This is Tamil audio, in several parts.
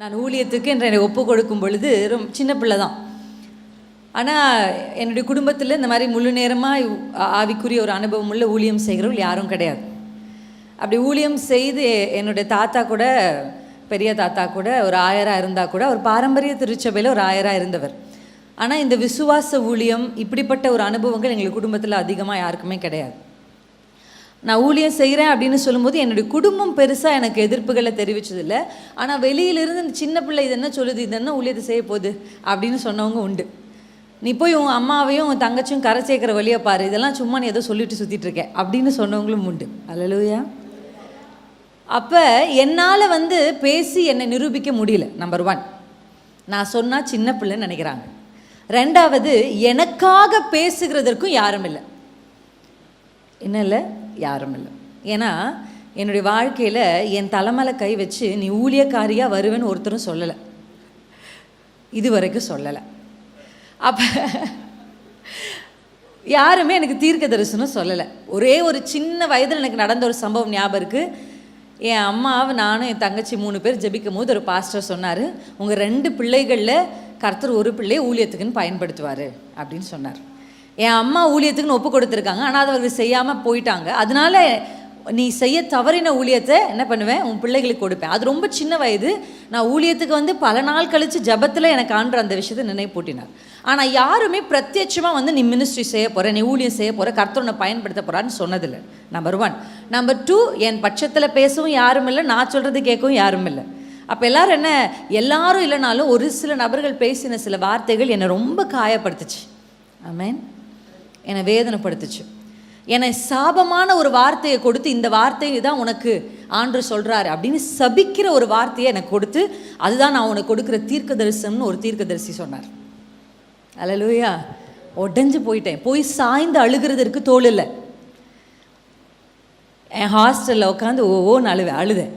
நான் ஊழியத்துக்கு என்று என்னை ஒப்பு கொடுக்கும் பொழுது ரொம்ப சின்ன பிள்ளை தான். ஆனால் என்னுடைய குடும்பத்தில் இந்த மாதிரி முழு நேரமாக ஆவிக்குரிய ஒரு அனுபவம் உள்ள ஊழியம் செய்கிறவள் யாரும் கிடையாது. அப்படி ஊழியம் செய்து என்னுடைய தாத்தா கூட பெரிய தாத்தா கூட ஒரு ஆயராக இருந்தால் கூட ஒரு பாரம்பரிய திருச்சபையில் ஒரு ஆயராக இருந்தவர். ஆனால் இந்த விசுவாச ஊழியம் இப்படிப்பட்ட ஒரு அனுபவங்கள் எங்கள் குடும்பத்தில் அதிகமாக யாருக்குமே கிடையாது. நான் ஊழியம் செய்கிறேன் அப்படின்னு சொல்லும்போது என்னுடைய குடும்பம் பெருசாக எனக்கு எதிர்ப்புகளை தெரிவிச்சதில்ல. ஆனால் வெளியிலிருந்து இந்த சின்ன பிள்ளை இது என்ன சொல்லுது இது என்ன ஊழியத்தை செய்ய போகுது அப்படின்னு சொன்னவங்க உண்டு. நீ போய் உன் அம்மாவையும் உன் தங்கச்சியும் கரை சேர்க்குற வழியை பாரு இதெல்லாம் சும்மா நீ ஏதோ சொல்லிட்டு சுற்றிட்டு இருக்க அப்படின்னு சொன்னவங்களும் உண்டு. அல்லலுயா அப்போ என்னால் வந்து பேசி என்னை நிரூபிக்க முடியல நம்பர் ஒன் நான் சொன்னால் சின்ன பிள்ளைன்னு நினைக்கிறாங்க. ரெண்டாவது எனக்காக பேசுகிறதற்கும் யாரும் இல்லை. என்ன இல்லை? யாரும் இல்லை ஏன்னா என்னுடைய வாழ்க்கையில் என் தலைமலை கை வச்சு நீ ஊழியக்காரியாக வருவேன்னு ஒருத்தரும் சொல்லலை. இது வரைக்கும் சொல்லலை. அப்போ யாருமே எனக்கு தீர்க்க தரிசனம் சொல்லலை. ஒரே ஒரு சின்ன வயதில் எனக்கு நடந்த ஒரு சம்பவம் ஞாபகம் இருக்குது என் அம்மாவை நானும் என் தங்கச்சி மூணு பேர் ஜபிக்கும் போது ஒரு பாஸ்டர் சொன்னார் உங்கள் ரெண்டு பிள்ளைகளில் கர்த்தர் ஒரு பிள்ளையை ஊழியத்துக்குன்னு பயன்படுத்துவார் அப்படின்னு சொன்னார். என் அம்மா ஊழியத்துக்குன்னு ஒப்பு கொடுத்துருக்காங்க. ஆனால் அதை அவர்கள் செய்யாமல் போயிட்டாங்க. அதனால நீ செய்ய தவறின ஊழியத்தை என்ன பண்ணுவேன்? உன் பிள்ளைகளுக்கு கொடுப்பேன். அது ரொம்ப சின்ன வயது. நான் ஊழியத்துக்கு வந்து பல நாள் கழித்து ஜபத்தில் எனக்கு ஆண்டு அந்த விஷயத்தை நினைப்பூட்டினார். ஆனால் யாருமே பிரத்யட்சமாக வந்து நீ மினிஸ்ட்ரி செய்ய போகிற நீ ஊழியம் செய்ய போகிற கர்த்தனை பயன்படுத்த போகிறான்னு சொன்னதில்லை. நம்பர் ஒன் நம்பர் டூ என் பட்சத்தில் பேசவும் யாரும் இல்லை நான் சொல்கிறது கேட்கவும் யாரும் இல்லை. அப்போ எல்லோரும் என்ன எல்லாரும் இல்லைனாலும் ஒரு சில நபர்கள் பேசின சில வார்த்தைகள் என்னை ரொம்ப காயப்படுத்துச்சு. ஐ மீன் என்னை வேதனைப்படுத்துச்சு. என்னை சாபமான ஒரு வார்த்தையை கொடுத்து இந்த வார்த்தையை தான் உனக்கு ஆண்டு சொல்கிறாரு அப்படின்னு சபிக்கிற ஒரு வார்த்தையை எனக்கு கொடுத்து அதுதான் நான் உனக்கு கொடுக்குற தீர்க்க தரிசனம்னு ஒரு தீர்க்கதரிசி சொன்னார். அலலூயா. உடஞ்சு போயிட்டேன். போய் சாய்ந்து அழுகிறதற்கு தோல் இல்லை. என் ஹாஸ்டலில் உட்காந்து ஓன்னு அழுவேன். அழுதேன்.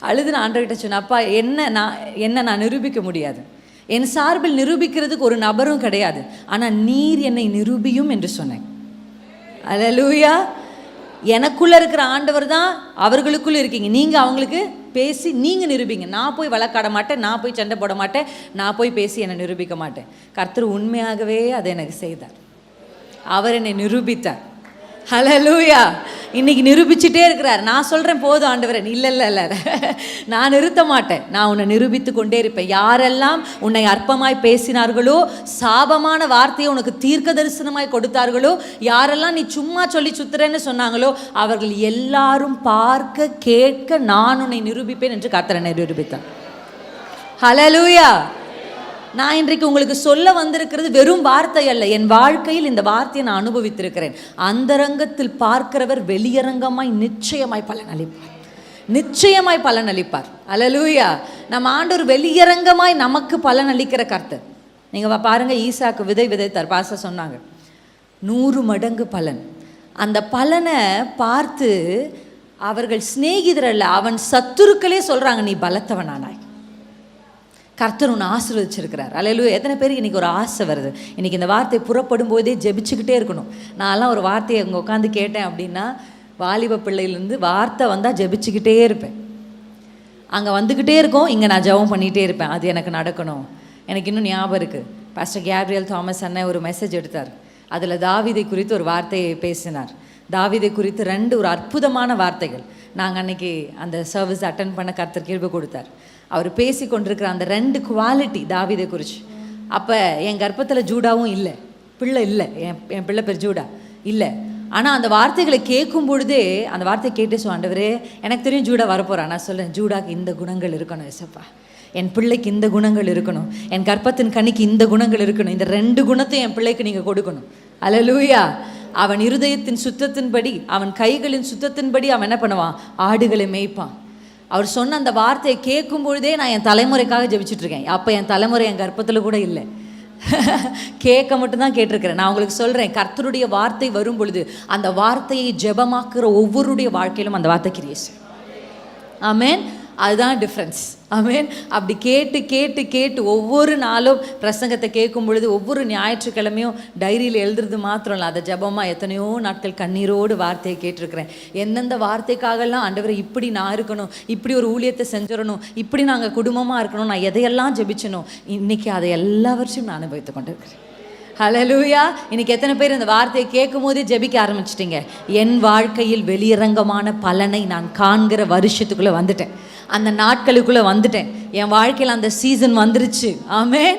அழுது நான் ஆண்டவர்கிட்ட சொன்னேன் அப்பா என்ன நான் என்ன நான் நிரூபிக்க முடியாது. என் சார்பில் நிரூபிக்கிறதுக்கு ஒரு நபரும் கிடையாது. ஆனால் நீர் என்னை நிரூபியும் என்று சொன்னேன். அலலூயா எனக்குள்ளே இருக்கிற ஆண்டவர் தான் அவர்களுக்குள்ளே இருக்கீங்க. நீங்கள் அவங்களுக்கு பேசி நீங்கள் நிரூபிங்க. நான் போய் வழக்காட மாட்டேன் நான் போய் சண்டை போட மாட்டேன் நான் போய் பேசி என்னை நிரூபிக்க மாட்டேன். கர்த்தர் உண்மையாகவே அதை எனக்கு செய்தார். அவர் என்னை நிரூபித்தார். ஹலலூயா இன்னைக்கு நிரூபிச்சுட்டே இருக்கிறார். நான் சொல்கிறேன் போதும் ஆண்டவரன் இல்லை இல்லை இல்லை. நான் நிறுத்த மாட்டேன். நான் உன்னை நிரூபித்து கொண்டே இருப்பேன். யாரெல்லாம் உன்னை அற்பமாய் பேசினார்களோ சாபமான வார்த்தையை உனக்கு தீர்க்க தரிசனமாய் கொடுத்தார்களோ யாரெல்லாம் நீ சும்மா சொல்லி சுத்துறேன்னு சொன்னாங்களோ அவர்கள் எல்லாரும் பார்க்க கேட்க நான் உன்னை நிரூபிப்பேன் என்று கர்த்தரனை நிரூபித்தான் ஹலலூயா நான் இன்றைக்கு உங்களுக்கு சொல்ல வந்திருக்கிறது வெறும் வார்த்தை அல்ல. என் வாழ்க்கையில் இந்த வார்த்தையை நான் அனுபவித்திருக்கிறேன். அந்தரங்கத்தில் பார்க்கிறவர் வெளியரங்கமாய் நிச்சயமாய் பலன் அளிப்பார் நிச்சயமாய் பலன் அளிப்பார் அலலூயா நம்ம ஆண்டோர் வெளியரங்கமாய் நமக்கு பலன் அளிக்கிற கர்த்தர் நீங்கள் பாருங்க ஈசாக்கு விதை விதைத்தார். பாச சொன்னாங்க நூறு மடங்கு பலன். அந்த பலனை பார்த்து அவர்கள் சிநேகிதரல்ல அவன் சத்துருக்களே சொல்கிறாங்க நீ பலத்தவனானாய். கர்த்தர் உன்னை ஆசீர்வதிச்சிருக்கிறார். அலையிலு எத்தனை பேருக்கு இன்றைக்கி ஒரு ஆசை வருது? இன்றைக்கி இந்த வார்த்தை புறப்படும் போதே ஜெபிச்சுக்கிட்டே இருக்கணும். நான்லாம் ஒரு வார்த்தையை அங்கே உட்காந்து கேட்டேன் அப்படின்னா வாலிப பிள்ளையிலேருந்து வார்த்தை வந்தால் ஜெபிச்சுக்கிட்டே இருப்பேன். அங்கே வந்துக்கிட்டே இருக்கும் இங்கே நான் ஜெபம் பண்ணிகிட்டே இருப்பேன். அது எனக்கு நடக்கணும். எனக்கு இன்னும் ஞாபகம் இருக்குது பாஸ்டர் கேப்ரியல் தாமஸ் அண்ணன் ஒரு மெசேஜ் எடுத்தார். அதில் தாவிதை குறித்து ஒரு வார்த்தையை பேசினார். தாவிதை குறித்து ரெண்டு ஒரு அற்புதமான வார்த்தைகள். நாங்கள் அன்னைக்கு அந்த சர்வீஸ் அட்டன் பண்ண கர்த்தர் கேள்வி கொடுத்தார். அவர் பேசி கொண்டிருக்கிற அந்த ரெண்டு குவாலிட்டி தாவிதை குறித்து அப்போ என் கர்ப்பத்தில் ஜூடாவும் இல்லை. பிள்ளை இல்லை. என் என் பிள்ளை பேர் ஜூடா. இல்லை. ஆனால் அந்த வார்த்தைகளை கேட்கும் பொழுதே அந்த வார்த்தையை கேட்டு சொண்டவரே எனக்கு தெரியும் ஜூடா வரப்போகிறா நான் சொல்கிறேன் ஜூடாக்கு இந்த குணங்கள் இருக்கணும் எசப்பா என் பிள்ளைக்கு இந்த குணங்கள் இருக்கணும். என் கற்பத்தின் கனிக்கு இந்த குணங்கள் இருக்கணும். இந்த ரெண்டு குணத்தையும் என் பிள்ளைக்கு நீங்கள் கொடுக்கணும். அலலூயா அவன் இருதயத்தின் சுத்தத்தின்படி அவன் கைகளின் சுத்தத்தின்படி அவன் என்ன பண்ணுவான்? ஆடுகளை மேய்ப்பான். அவர் சொன்ன அந்த வார்த்தையை கேட்கும் பொழுதே நான் என் தலைமுறைக்காக ஜெபிச்சுட்ருக்கேன். அப்போ என் தலைமுறை என் கர்ப்பத்தில் கூட இல்லை. கேட்க மட்டும்தான் கேட்டிருக்கிறேன். நான் உங்களுக்கு சொல்கிறேன் கர்த்தருடைய வார்த்தை வரும் பொழுது அந்த வார்த்தையை ஜெபமாக்குற ஒவ்வொருடைய வாழ்க்கையிலும் அந்த வார்த்தை கிரியேஸ் ஆமேன். அதுதான் டிஃப்ரென்ஸ் மீன் அப்படி கேட்டு கேட்டு கேட்டு ஒவ்வொரு நாளும் பிரசங்கத்தை கேட்கும் பொழுது ஒவ்வொரு ஞாயிற்றுக்கிழமையும் டைரியில் எழுதுறது மாத்திரம் இல்லை அதை ஜபமாக எத்தனையோ நாட்கள் கண்ணீரோடு வார்த்தையை கேட்டிருக்கிறேன். எந்தெந்த வார்த்தைக்காகலாம் ஆண்டவரை இப்படி நான் இருக்கணும் இப்படி ஒரு ஊழியத்தை செஞ்சிடணும் இப்படி நாங்கள் குடும்பமாக இருக்கணும் நான் எதையெல்லாம் ஜெபிச்சனோ இன்றைக்கி அதை எல்லா வருஷமும் நான் அனுபவித்து கொண்டிருக்கிறேன். ஹலலூயா இன்னைக்கு எத்தனை பேர் இந்த வார்த்தையை கேட்கும் போதே ஜெபிக்க ஆரம்பிச்சிட்டிங்க? என் வாழ்க்கையில் வெளியரங்கமான பலனை நான் காண்கிற வருஷத்துக்குள்ளே வந்துட்டேன். அந்த நாட்களுக்குள்ளே வந்துட்டேன். என் வாழ்க்கையில் அந்த சீசன் வந்துருச்சு. ஆமேன்